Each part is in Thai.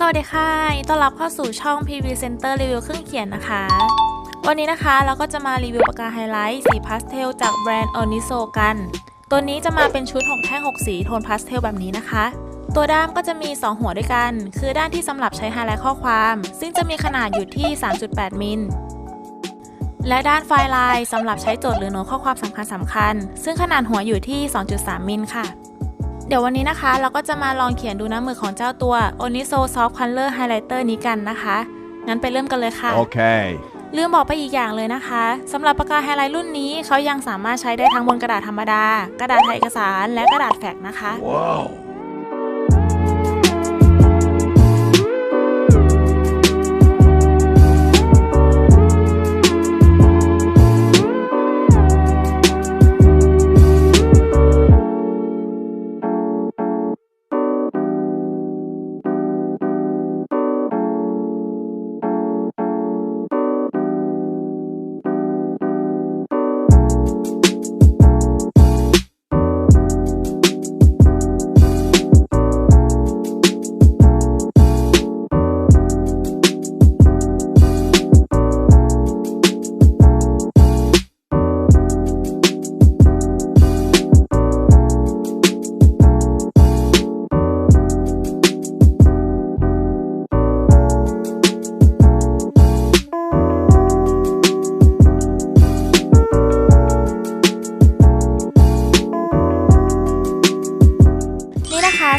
สวัสดีค่ะต้อนรับเข้าสู่ช่อง PV Center Review เครื่องเขียนนะคะ วันนี้นะคะเราก็จะมารีวิวปากกาไฮไลท์สีพาสเทลจากแบรนด์ Oniso กัน ตัวนี้จะมาเป็นชุด 6 แท่ง 6 สีโทนพาสเทลแบบนี้นะคะ ตัวด้ามก็จะมี 2 หัวด้วยกัน คือด้านที่สำหรับใช้ไฮไลท์ข้อความ ซึ่งจะมีขนาดอยู่ที่ 3.8 มิล และด้านไฟลายสำหรับใช้จทย์หรือโน้ตข้อความสำคัญสำคัญ ซึ่งขนาดหัวอยู่ที่ 2.3 มิลค่ะ เดี๋ยววันนี้นะคะ เราก็จะมาลองเขียนดูน้ำมือของเจ้าตัว Oniso Soft Color Highlighter นี้กันนะคะ งั้นไปเริ่มกันเลยค่ะ Okay. ลืมบอกไปอีกอย่างเลยนะคะสำหรับปากกาไฮไลท์รุ่นนี้เขายังสามารถใช้ได้ทั้งบนกระดาษธรรมดา กระดาษถ่ายเอกสาร และกระดาษแฟกซ์นะคะ Whoa. นี่น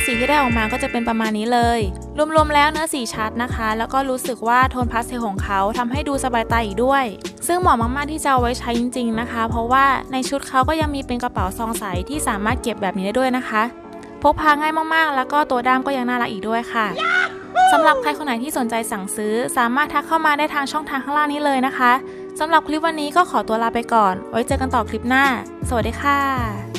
สีที่ได้ออกมาก็จะเป็นประมาณนี้เลย รวมๆแล้วเนื้อสีชัดนะคะ แล้วก็รู้สึกว่าโทนพาสเทลของเขาทำให้ดูสบายตาอีกด้วย ซึ่งเหมาะมากๆที่จะเอาไว้ใช้จริง ๆนะคะ เพราะว่าในชุดเขาก็ยังมีเป็นกระเป๋าซองใสที่สามารถเก็บแบบนี้ได้ด้วยนะคะ พกพาง่ายมากๆ แล้วก็ตัวด้ามก็ยังน่ารักอีกด้วยค่ะสำหรับใครคนไหนที่สนใจสั่งซื้อ สามารถทักเข้ามาได้ทางช่องทางข้างล่างนี้เลยนะคะสำหรับคลิปวันนี้ก็ขอตัวลาไปก่อน ไว้เจอกันต่อคลิปหน้า สวัสดีค่ะ